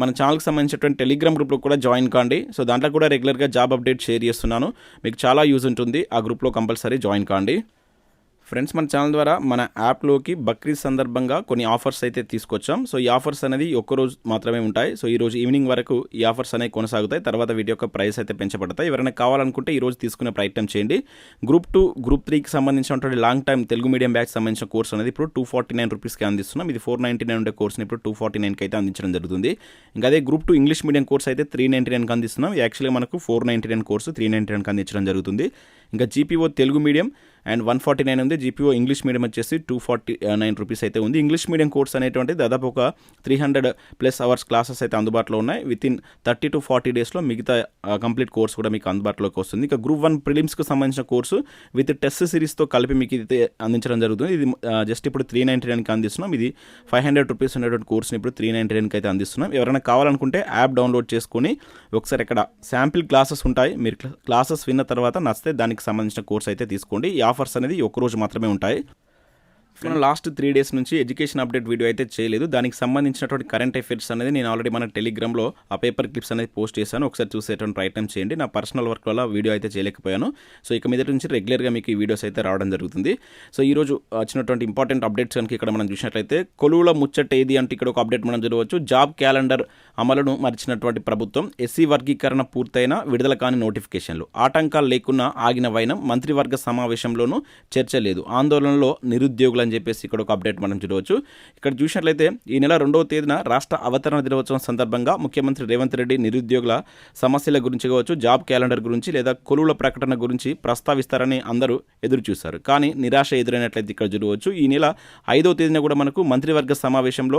మన ఛానల్కి సంబంధించినటువంటి టెలిగ్రామ్ గ్రూప్లో కూడా జాయిన్ కాండి. సో దాంట్లో కూడా రెగ్యులర్గా జాబ్ అప్డేట్ షేర్ చేస్తున్నాను. మీకు చాలా యూజ్ ఉంటుంది. ఆ గ్రూప్లో కంపల్సరీ జాయిన్ కాండి. ఫ్రెండ్స్ మన ఛానల్ ద్వారా మన యాప్లోకి బక్రీద్ సందర్భంగా కొన్ని ఆఫర్స్ అయితే తీసుకొచ్చాం. సో ఈ ఆఫర్స్ అనేది ఒక్క రోజు మాత్రమే ఉంటాయి. సో ఈ రోజు ఈవినింగ్ వరకు ఈ ఆఫర్స్ అనేవి కొనసాగుతాయి. తర్వాత వీటి యొక్క ప్రైస్ అయితే పెంచబడతాయి. ఎవరైనా కావాలనుకుంటే ఈ రోజు తీసుకునే ప్రయత్నం చేయండి. గ్రూప్ టూ గ్రూప్ త్రీకి సంబంధించినటువంటి long time Telugu medium batch సంబంధించిన కోర్స్ అనేది ఇప్పుడు టూ ఫార్టీ నైన్ రూపీస్కి అందిస్తున్నాం. ఇది ఫోర్ నైంటీ నైన్ ఉండే కోర్స్ని ఇప్పుడు టూ ఫార్టీ నైన్కి అయితే అందించడం జరుగుతుంది. ఇంకా అదే group two English medium course అయితే త్రీ నైంటీ నైన్కి అందిస్తున్నాం. యాక్చువల్లీ మనకు four ninety nine course three ninety నైన్కి అందించడం జరుగుతుంది. ఇంకా GPO Telugu medium and one forty nine ఉంది. జీపీఓ ఇంగ్లీష్ మీడియం వచ్చేసి టూ ఫార్టీ నైన్ రూపీస్ అయితే ఉంది. ఇంగ్లీష్ మీడియం కోర్స్ అనేటువంటి దాదాపు ఒక three hundred plus hours classes అయితే అందుబాటులో ఉన్నాయి. With in thirty to forty డేస్లో మిగతా కంప్లీట్ కోర్స్ కూడా మీకు అందుబాటులోకి వస్తుంది. ఇంకా గ్రూప్ వన్ ప్రిలిమ్స్కి సంబంధించిన కోర్సు విత్ టెస్ట్ సిరీస్తో కలిపి మీకు ఇది అందించడం జరుగుతుంది. ఇది జస్ట్ ఇప్పుడు త్రీ నైంటీ నైన్కి అందిస్తున్నాం. ఇది ఫైవ్ హండ్రెడ్ రూపీస్ ఉండేటువంటి కోర్స్ని ఇప్పుడు త్రీ నైంటీ నైన్కి అయితే అందిస్తున్నాం. ఎవరైనా కావాలనుకుంటే యాప్ డౌన్లోడ్ చేసుకొని ఒకసారి ఇక్కడ శాంపిల్ క్లాసెస్ ఉంటాయి. మీరు క్లాసెస్ విన్న తర్వాత నచ్చితే దానికి సంబంధించిన కోర్స్ అయితే తీసుకోండి. ఈ ఆఫర్స్ అనేది ఒక్క రోజు మాత్రమే ఉంటాయి. మనం లాస్ట్ త్రీ డేస్ నుంచి ఎడ్యుకేషన్ అప్డేట్ వీడియో అయితే చేయలేదు. దానికి సంబంధించినటువంటి కరెంట్ అఫైర్స్ అనేది నేను ఆల్రెడీ మన టెలిగ్రామ్లో ఆ పేపర్ క్లిప్స్ అనేది పోస్ట్ చేశాను. ఒకసారి చూసేటువంటి ప్రయత్నం చేయండి. నా పర్సనల్ వర్క్ వల్ల వీడియో అయితే చేయలేకపోయాను. సో ఇక మీద నుంచి రెగ్యులర్గా మీకు ఈ వీడియోస్ అయితే రావడం జరుగుతుంది. సో ఈ రోజు వచ్చినటువంటి ఇంపార్టెంట్ అప్డేట్స్ కనుక ఇక్కడ మనం చూసినట్లయితే కొలువుల ముచ్చట ఏది అంటే ఇక్కడ ఒక అప్డేట్ మనం చూడవచ్చు జాబ్ క్యాలెండర్ అమలును మరిచినటువంటి ప్రభుత్వం ఎస్సీ వర్గీకరణ పూర్తయిన విడుదల కాని నోటిఫికేషన్లు ఆటంకాలు లేకున్నా ఆగిన వైనం మంత్రివర్గ సమావేశంలోనూ చర్చ లేదు ఆందోళనలో నిరుద్యోగుల అని చెప్పేసి ఇక్కడ ఒక అప్డేట్ మనం చూడవచ్చు. ఇక్కడ చూసినట్లయితే ఈ నెల రెండవ తేదీన రాష్ట్ర అవతరణ దినోత్సవం సందర్భంగా ముఖ్యమంత్రి రేవంత్ రెడ్డి నిరుద్యోగుల సమస్యల గురించి కావచ్చు జాబ్ క్యాలెండర్ గురించి లేదా కొలువుల ప్రకటన గురించి ప్రస్తావిస్తారని అందరూ ఎదురు చూశారు కానీ నిరాశ ఎదురైనట్లయితే ఇక్కడ చూడవచ్చు. ఈ నెల ఐదవ తేదీన కూడా మనకు మంత్రివర్గ సమావేశంలో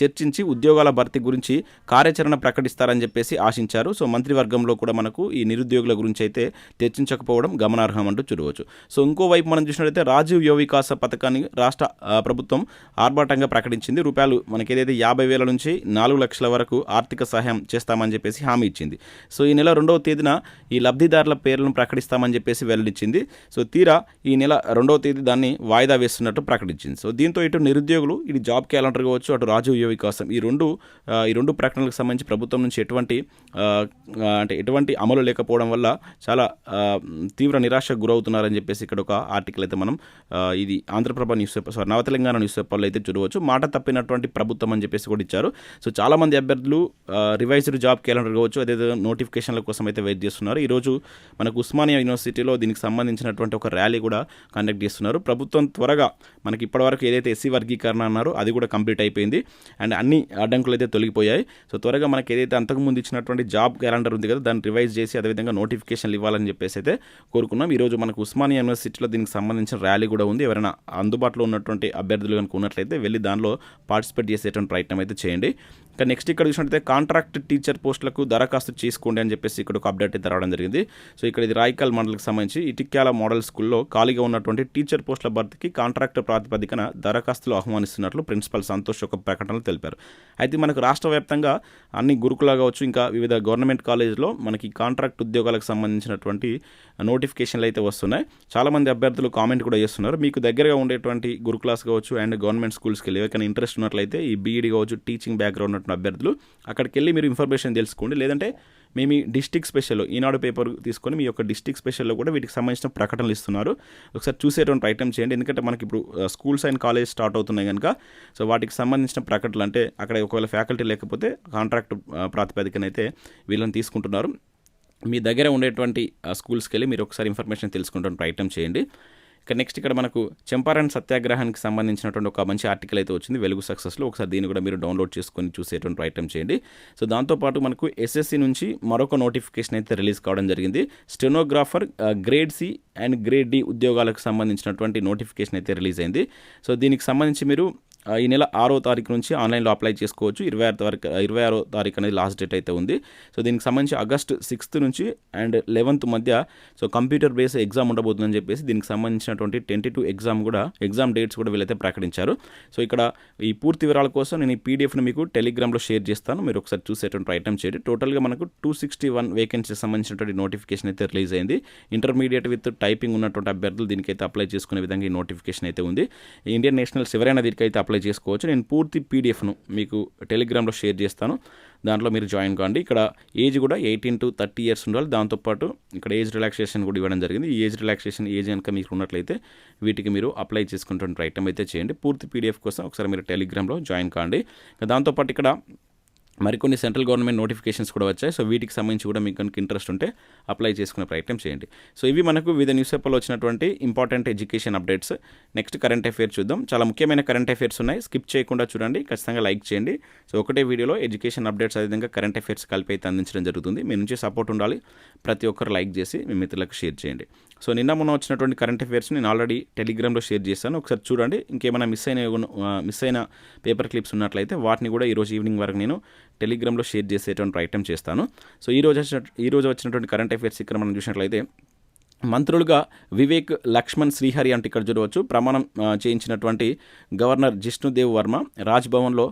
చర్చించి ఉద్యోగాల భర్తీ గురించి కార్యాచరణ ప్రకటిస్తారని చెప్పేసి ఆశించారు. సో మంత్రివర్గంలో కూడా మనకు ఈ నిరుద్యోగుల గురించి అయితే చర్చించకపోవడం గమనార్హం అంటూ చూడవచ్చు. సో ఇంకోవైపు మనం చూసినట్లయితే రాజీవ్ యువ వికాస పథకాన్ని రాష్ట్ర ప్రభుత్వం ఆర్భాటంగా ప్రకటించింది. రూపాయలు మనకి ఏదైతే యాభై వేల నుంచి నాలుగు లక్షల వరకు ఆర్థిక సహాయం చేస్తామని చెప్పేసి హామీ ఇచ్చింది. సో ఈ నెల రెండవ తేదీన ఈ లబ్ధిదారుల పేర్లను ప్రకటిస్తామని చెప్పేసి వెల్లడించింది. సో తీరా ఈ నెల రెండవ తేదీ దాన్ని వాయిదా వేస్తున్నట్టు ప్రకటించింది. సో దీంతో ఇటు నిరుద్యోగులు ఇటు జాబ్ క్యాలెండర్ కావచ్చు అటు రాజీవ్ యువ వికాసం ఈ రెండు ఈ రెండు ప్రకటనలకు సంబంధించి ప్రభుత్వం నుంచి ఎటువంటి అంటే ఎటువంటి అమలు లేకపోవడం వల్ల చాలా తీవ్ర నిరాశకు గురవుతున్నారని చెప్పేసి ఇక్కడ ఒక ఆర్టికల్ అయితే మనం ఇది ఆంధ్రప్రభ న్యూస్ పేపర్ సారీ నవ తెలంగాణ న్యూస్ పేపర్లో అయితే చూడవచ్చు. మాట తప్పినటువంటి ప్రభుత్వం అని చెప్పేసి కూడా ఇచ్చారు. సో చాలామంది అభ్యర్థులు రివైజ్డ్ జాబ్ క్యాలెండర్ కావచ్చు అదేదో నోటిఫికేషన్ల కోసం అయితే వెయిట్ చేస్తున్నారు. ఈరోజు మనకు ఉస్మానియా యూనివర్సిటీలో దీనికి సంబంధించినటువంటి ఒక ర్యాలీ కూడా కండక్ట్ చేస్తున్నారు. ప్రభుత్వం త్వరగా మనకి ఇప్పటివరకు ఏదైతే ఎస్సీ వర్గీకరణ అన్నారో అది కూడా కంప్లీట్ అయిపోయింది. అండ్ అన్ని అడ్డంకులు అయితే తొలగిపోయాయి. సో త్వరగా మనకి ఏదైతే అంతకుముందు ఇచ్చినటువంటి జాబ్ క్యాలెండర్ ఉంది కదా దాన్ని రివైజ్ చేసి అదేవిధంగా నోటిఫికేషన్లు ఇవ్వాలని చెప్పేసి అయితే కోరుకున్నాం. ఈరోజు మనకు ఉస్మానియా యూనివర్సిటీలో దీనికి సంబంధించిన ర్యాలీ కూడా ఉంది. ఎవరైనా అందుబాటులో ఉన్నటువంటి అభ్యర్థులు కనుక ఉన్నట్లయితే వెళ్ళి దానిలో పార్టిసిపేట్ చేసేటువంటి ప్రయత్నం అయితే చేయండి. ఇంకా నెక్స్ట్ ఇక్కడ చూసినట్లయితే కాంట్రాక్ట్ టీచర్ పోస్టులకు దరఖాస్తు చేసుకోండి అని చెప్పేసి ఇక్కడ ఒక అప్డేట్ అయితే రావడం జరిగింది. సో ఇక్కడ ఇది రాయికల్ మండలికి సంబంధించి ఇటిక్యాల మోడల్ స్కూల్లో ఖాళీగా ఉన్నటువంటి టీచర్ పోస్టుల భర్తీకి కాంట్రాక్ట్ ప్రాతిపదికన దరఖాస్తులు ఆహ్వానిస్తున్నట్లు ప్రిన్సిపల్ సంతోష్ ఒక ప్రకటనలో తెలిపారు. అయితే మనకు రాష్ట్ర వ్యాప్తంగా అన్ని గురుకుల కావచ్చు ఇంకా వివిధ గవర్నమెంట్ కాలేజ్లో మనకి కాంట్రాక్ట్ ఉద్యోగాలకు సంబంధించినటువంటి నోటిఫికేషన్లు అయితే వస్తున్నాయి. చాలామంది అభ్యర్థులు కామెంట్ కూడా చేస్తున్నారు. మీకు దగ్గరగా ఉండేటువంటి గురుకులాస్ కావచ్చు అండ్ గవర్నమెంట్ స్కూల్స్కి వెళ్ళి ఎవరికైనా ఇంట్రెస్ట్ ఉన్నట్లయితే ఈ బీఈడి కావచ్చు టీచింగ్ బ్యాక్గ్రౌండ్ తరపున అభ్యర్థులు అక్కడికి వెళ్ళి మీరు ఇన్ఫర్మేషన్ తెలుసుకోండి. లేదంటే మేము ఈ డిస్టిక్ స్పెషల్ ఈనాడు పేపర్ తీసుకొని మీ యొక్క డిస్టిక్ స్పెషల్లో కూడా వీటికి సంబంధించిన ప్రకటనలు ఇస్తున్నారు. ఒకసారి చూసేటువంటి ప్రయత్నం చేయండి. ఎందుకంటే మనకి ఇప్పుడు స్కూల్స్ అండ్ కాలేజ్ స్టార్ట్ అవుతున్నాయి కనుక సో వాటికి సంబంధించిన ప్రకటనలు అంటే అక్కడ ఒకవేళ ఫ్యాకల్టీ లేకపోతే కాంట్రాక్ట్ ప్రాతిపదికన అయితే వీళ్ళని తీసుకుంటున్నారు. మీ దగ్గర ఉండేటువంటి స్కూల్స్కి వెళ్ళి మీరు ఒకసారి ఇన్ఫర్మేషన్ తెలుసుకుంటాను ప్రయత్నం చేయండి. ఇక నెక్స్ట్ ఇక్కడ మనకు చంపారణ్ సత్యాగ్రహానికి సంబంధించినటువంటి ఒక మంచి ఆర్టికల్ అయితే వచ్చింది. వెలుగు సక్సెస్లో ఒకసారి దీన్ని కూడా మీరు డౌన్లోడ్ చేసుకొని చూసేటువంటి ప్రయత్నం చేయండి. సో దాంతోపాటు మనకు ఎస్ఎస్సి నుంచి మరొక నోటిఫికేషన్ అయితే రిలీజ్ కావడం జరిగింది. Stenographer grade C and grade D ఉద్యోగాలకు సంబంధించినటువంటి నోటిఫికేషన్ అయితే రిలీజ్ అయింది. సో దీనికి సంబంధించి మీరు ఈ నెల ఆరో తారీఖు నుంచి ఆన్లైన్లో అప్లై చేసుకోవచ్చు. ఇరవై ఆరు తారీఖు ఇరవై ఆరో తారీఖు అనేది లాస్ట్ డేట్ అయితే ఉంది. సో దీనికి సంబంధించి ఆగస్ట్ సిక్స్త్ నుంచి అండ్ లెవెన్త్ మధ్య సో కంప్యూటర్ బేస్ ఎగ్జామ్ ఉండబోతుందని చెప్పేసి దీనికి సంబంధించినటువంటి ట్వంటీ టూ ఎగ్జామ్ కూడా ఎగ్జామ్ డేట్స్ కూడా వీళ్ళైతే ప్రకటించారు. సో ఇక్కడ ఈ పూర్తి వివరాల కోసం నేను ఈ పీడిఎఫ్ని మీకు టెలిగ్రామ్లో షేర్ చేస్తాను. మీరు ఒకసారి చూసేటువంటి ఐటమ్ చేయండి. టోటల్గా మనకు టూ సిక్స్టీ వన్ వేకెన్సీకి సంబంధించినటువంటి నోటిఫికేషన్ అయితే రిలీజ్ అయింది. ఇంటర్మీడియట్ విత్ టైపింగ్ ఉన్నటువంటి అభ్యర్థులు దీనికైతే అప్లై చేసుకునే విధంగా ఈ నోటిఫికేషన్ అయితే ఉంది. ఈ ఇండియన్ నేషనల్స్ ఎవరైనా దీనికైతే అప్లై అప్లై చేసుకోవచ్చు. నేను పూర్తి పీడిఎఫ్ను మీకు టెలిగ్రామ్లో షేర్ చేస్తాను. దాంట్లో మీరు జాయిన్ కాండి. ఇక్కడ ఏజ్ కూడా ఎయిటీన్ టు థర్టీ ఇయర్స్ ఉండాలి. దాంతోపాటు ఇక్కడ ఏజ్ రిలాక్సేషన్ కూడా ఇవ్వడం జరిగింది. ఈ ఏజ్ రిలాక్సేషన్ ఏజ్ కనుక మీకు ఉన్నట్లయితే వీటికి మీరు అప్లై చేసుకుంటున్న ఐటమ్ అయితే చేయండి. పూర్తి పీడిఎఫ్ కోసం ఒకసారి మీరు టెలిగ్రామ్లో జాయిన్ కాండి. దాంతోపాటు ఇక్కడ మరికొన్ని సెంట్రల్ గవర్నమెంట్ నోటిఫికేషన్స్ కూడా వచ్చాయి. సో వీటికి సంబంధించి కూడా మీకు కనుక ఇంట్రెస్ట్ ఉంటే అప్లై చేసుకునే ప్రయత్నం చేయండి. సో ఇవి మనకు వివిధ న్యూస్ పేపర్లో వచ్చినటువంటి important education updates next current affairs చూద్దాం. చాలా ముఖ్యమైన కరెంట్ అఫైర్స్ ఉన్నాయి. స్కిప్ చేయకుండా చూడండి. ఖచ్చితంగా లైక్ చేయండి. సో ఒకటే వీడియోలో ఎడ్యుకేషన్ అప్డేట్స్ అదేవిధంగా కరెంట్ అఫైర్స్ కలిపి అయితే అందించడం జరుగుతుంది. మీ నుంచి సపోర్ట్ ఉండాలి. ప్రతి ఒక్కరు లైక్ చేసి మీ మిత్రులకు షేర్ చేయండి. సో నిన్న మొన్న వచ్చినటువంటి కరెంట్ అఫైర్స్ నేను ఆల్రెడీ టెలిగ్రామ్లో షేర్ చేశాను. ఒకసారి చూడండి. ఇంకేమైనా మిస్ అయిన మిస్ అయిన పేపర్ క్లిప్స్ ఉన్నట్లయితే వాటిని కూడా ఈరోజు ఈవినింగ్ వరకు నేను టెలిగ్రామ్లో షేర్ చేసేటువంటి ప్రయత్నం చేస్తాను. సో ఈ రోజు వచ్చిన ఈ రోజు వచ్చినటువంటి కరెంట్ అఫైర్స్ ఇక్కడ మనం చూసినట్లయితే మంత్రులుగా వివేక్ లక్ష్మణ్ శ్రీహరి అంటే ఇక్కడ చూడవచ్చు. ప్రమాణం చేయించినటువంటి గవర్నర్ జిష్ణుదేవ్ వర్మ రాజ్భవన్లో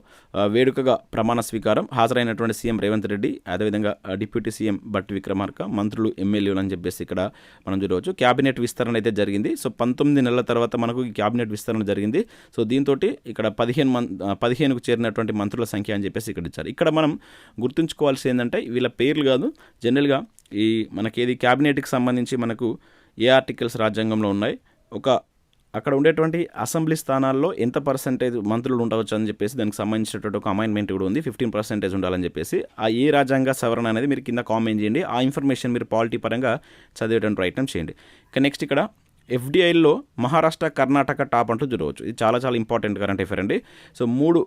వేడుకగా ప్రమాణ స్వీకారం. హాజరైనటువంటి సీఎం రేవంత్ రెడ్డి అదేవిధంగా డిప్యూటీ సీఎం భట్ విక్రమార్క మంత్రులు ఎమ్మెల్యేలు అని చెప్పేసి ఇక్కడ మనం చూడవచ్చు. క్యాబినెట్ విస్తరణ అయితే జరిగింది. సో పంతొమ్మిది నెలల తర్వాత మనకు ఈ క్యాబినెట్ విస్తరణ జరిగింది. సో దీంతో ఇక్కడ పదిహేను మం పదిహేనుకు చేరినటువంటి మంత్రుల సంఖ్య అని చెప్పేసి ఇక్కడ ఇచ్చారు. ఇక్కడ మనం గుర్తుంచుకోవాల్సి ఏంటంటే వీళ్ళ పేర్లు కాదు జనరల్గా ఈ మనకి ఏది క్యాబినెట్కి సంబంధించి మనకు ఏ ఆర్టికల్స్ రాజ్యాంగంలో ఉన్నాయి? ఒక అక్కడ ఉండేటువంటి అసెంబ్లీ స్థానాల్లో ఎంత పర్సెంటేజ్ మంత్రులు ఉండవచ్చు అని చెప్పేసి దానికి సంబంధించినటువంటి ఒక అమైన్మెంట్ కూడా ఉంది. ఫిఫ్టీన్ పర్సెంటేజ్ ఉండాలని చెప్పేసి. ఆ ఏ రాజ్యాంగ సవరణ అనేది మీరు కింద కామెంట్ చేయండి. ఆ ఇన్ఫర్మేషన్ మీరు పాలిటీ పరంగా చదివేటువంటి ప్రయత్నం చేయండి. ఇక నెక్స్ట్ ఇక్కడ ఎఫ్డిఐల్లో మహారాష్ట్ర కర్ణాటక టాప్ అంటూ చూడవచ్చు. ఇది చాలా చాలా ఇంపార్టెంట్ కరెంట్ అఫేర్ అండి. సో మూడు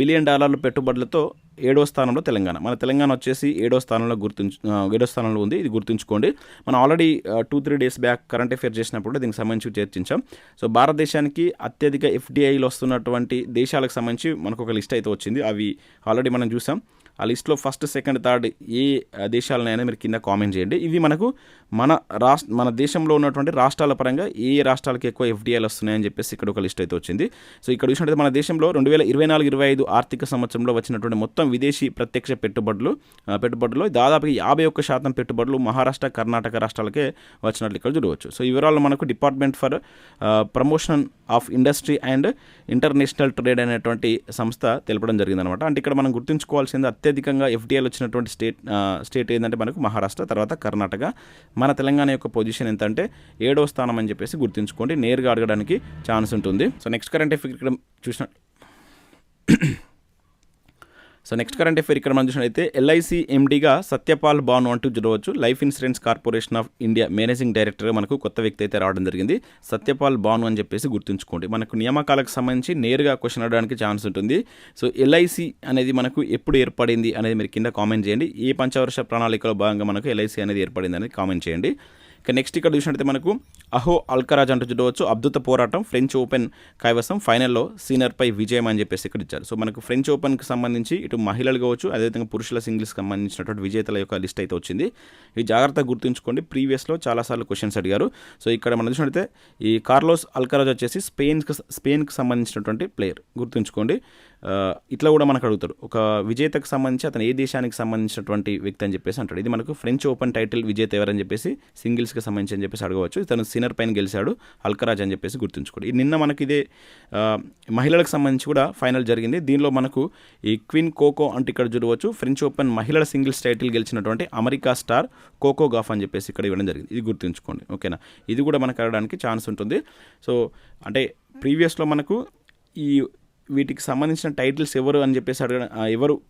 బిలియన్ డాలర్ల పెట్టుబడులతో ఏడో స్థానంలో తెలంగాణ. మన తెలంగాణ వచ్చేసి ఏడో స్థానంలో గుర్తుంచు ఏడో స్థానంలో ఉంది. ఇది గుర్తుంచుకోండి. మనం already two three days back current affair చేసినప్పుడు దీనికి సంబంధించి చర్చించాం. సో భారతదేశానికి అత్యధిక ఎఫ్డిఐలు వస్తున్నటువంటి దేశాలకు సంబంధించి మనకు ఒక లిస్ట్ అయితే వచ్చింది. అవి ఆల్రెడీ మనం చూసాం. ఆ లిస్ట్లో ఫస్ట్ సెకండ్ థర్డ్ ఏ దేశాలనైనా మీరు కింద కామెంట్ చేయండి. ఇవి మనకు మన రాష్ట్ర మన దేశంలో ఉన్నటువంటి రాష్ట్రాల పరంగా ఏ రాష్ట్రాలకు ఎక్కువ ఎఫ్డిఐలు వస్తున్నాయని చెప్పేసి ఇక్కడ ఒక లిస్ట్ అయితే వచ్చింది. సో ఇక్కడ చూసినట్టు మన దేశంలో రెండు వేల ఇరవై నాలుగు ఇరవై ఐదు ఆర్థిక సంవత్సరంలో వచ్చినటువంటి మొత్తం విదేశీ ప్రత్యక్ష పెట్టుబడులు పెట్టుబడులు దాదాపు యాభై ఒక్క శాతం పెట్టుబడులు మహారాష్ట్ర కర్ణాటక రాష్ట్రాలకే వచ్చినట్లు ఇక్కడ చూడవచ్చు. సో ఈ వివరాలు మనకు department for promotion of industry and international trade అనేటువంటి సంస్థ తెలపడం జరిగిందనమాట. అంటే ఇక్కడ మనం గుర్తుంచుకోవాల్సింది అత్యధికంగా ఎఫ్డీఐలు వచ్చినటువంటి స్టేట్ స్టేట్ ఏంటంటే మనకు మహారాష్ట్ర తర్వాత కర్ణాటక. మన తెలంగాణ యొక్క పొజిషన్ ఎంత అంటే ఏడో స్థానం అని చెప్పేసి గుర్తుంచుకోండి. నేరుగా అడగడానికి ఛాన్స్ ఉంటుంది. సో నెక్స్ట్ కరెంట్ అఫేర్ ఇక్కడ చూసిన సో నెక్స్ట్ కరెంట్ అఫేర్ ఇక్కడ మనం చూసినట్లయితే ఎల్ఐసి ఎండీగా సత్యపాల్ బాను అంటూ చూడవచ్చు. Life insurance corporation of India managing డైరెక్టర్గా మనకు కొత్త వ్యక్తి అయితే రావడం జరిగింది. సత్యపాల్ బాను అని చెప్పేసి గుర్తుంచుకోండి. మనకు నియామకాలకు సంబంధించి నేరుగా క్వశ్చన్ అడగడానికి ఛాన్స్ ఉంటుంది. సో ఎల్ఐసి అనేది మనకు ఎప్పుడు ఏర్పడింది అనేది మీరు కింద కామెంట్ చేయండి. ఏ పంచవర్ష ప్రణాళికలో భాగంగా మనకు ఎల్ఐసి అనేది ఏర్పడింది అనేది కామెంట్ చేయండి. ఇక నెక్స్ట్ ఇక్కడ చూసినట్టయితే మనకు అహో అల్కరాజ్ అంటూ చూడవచ్చు. అద్భుత పోరాటం ఫ్రెంచ్ ఓపెన్ కైవసం ఫైనల్లో సీనియర్పై విజయం అని చెప్పేసి ఇక్కడ ఇచ్చారు. సో మనకు ఫ్రెంచ్ ఓపెన్కి సంబంధించి ఇటు మహిళలు కావచ్చు అదేవిధంగా పురుషుల సింగిల్స్కి సంబంధించినటువంటి విజేతల యొక్క లిస్ట్ అయితే వచ్చింది. ఇది జాగ్రత్తగా గుర్తుంచుకోండి ప్రీవియస్లో చాలాసార్లు క్వశ్చన్స్ అడిగారు. సో ఇక్కడ మనం చూసినట్టయితే ఈ కార్లోస్ అల్కరాజ్ వచ్చేసి స్పెయిన్కి స్పెయిన్కి సంబంధించినటువంటి ప్లేయర్ గుర్తుంచుకోండి. ఇట్లా కూడా మనకు అడుగుతారు ఒక విజేతకు సంబంధించి అతను ఏ దేశానికి సంబంధించినటువంటి వ్యక్తి అని చెప్పేసి అంటాడు. ఇది మనకు ఫ్రెంచ్ ఓపెన్ టైటిల్ విజేత ఎవరని చెప్పేసి సింగిల్స్కి సంబంధించి అని చెప్పేసి అడగవచ్చు. ఇతను సినర్ పైన గెలిచాడు అల్కరాజ్ అని చెప్పేసి గుర్తుంచుకోండి. ఇది నిన్న మనకి ఇదే మహిళలకు సంబంధించి కూడా ఫైనల్ జరిగింది. దీనిలో మనకు ఈ క్వీన్ కోకో అంటే ఇక్కడ చూడవచ్చు. ఫ్రెంచ్ ఓపెన్ మహిళల సింగిల్స్ టైటిల్ గెలిచినటువంటి అమెరికా స్టార్ కోకో గాఫ్ అని చెప్పేసి ఇక్కడ ఇవ్వడం జరిగింది. ఇది గుర్తుంచుకోండి. ఓకేనా? ఇది కూడా మనకు అడగడానికి ఛాన్స్ ఉంటుంది. సో అంటే ప్రీవియస్లో మనకు ఈ వీటికి సంబంధించిన టైటిల్స్ ఎవరు అని చెప్పేసి అడగ ఎవరు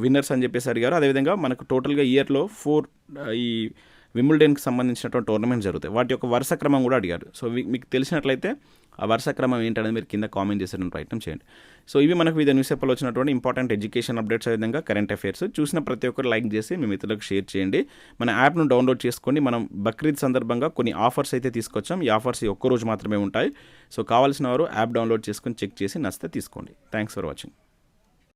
విన్నర్స్ అని చెప్పేసి అడిగారు. అదేవిధంగా మనకు టోటల్గా ఇయర్లో ఫోర్ ఈ విమ్ముల్డెన్కి సంబంధించినటువంటి టోర్నమెంట్ జరుగుతాయి. వాటి యొక్క వరుస క్రమం కూడా అడిగారు. సో మీ- మీకు తెలిసినట్లయితే ఆ వరుస క్రమం ఏంటనేది మీరు కింద కామెంట్ చేసేటువంటి ప్రయత్నం చేయండి. సో ఇవి మనకు వివిధ న్యూస్ పేపర్లో వచ్చినటువంటి ఇంపార్టెంట్ ఎడ్యుకేషన్ అప్డేట్స్ విధంగా కరెంట్ అఫైర్స్. చూసిన ప్రతి ఒక్కరు లైక్ చేసి మీ మిత్రులకు షేర్ చేయండి. మన యాప్ను డౌన్లోడ్ చేసుకొని మనం బక్రీద్ సందర్భంగా కొన్ని ఆఫర్స్ అయితే తీసుకొచ్చాం. ఈ ఆఫర్స్ ఒక్క రోజు మాత్రమే ఉంటాయి. సో కావాల్సిన వారు యాప్ డౌన్లోడ్ చేసుకొని చెక్ చేసి నచ్చితే తీసుకోండి. Thanks for watching.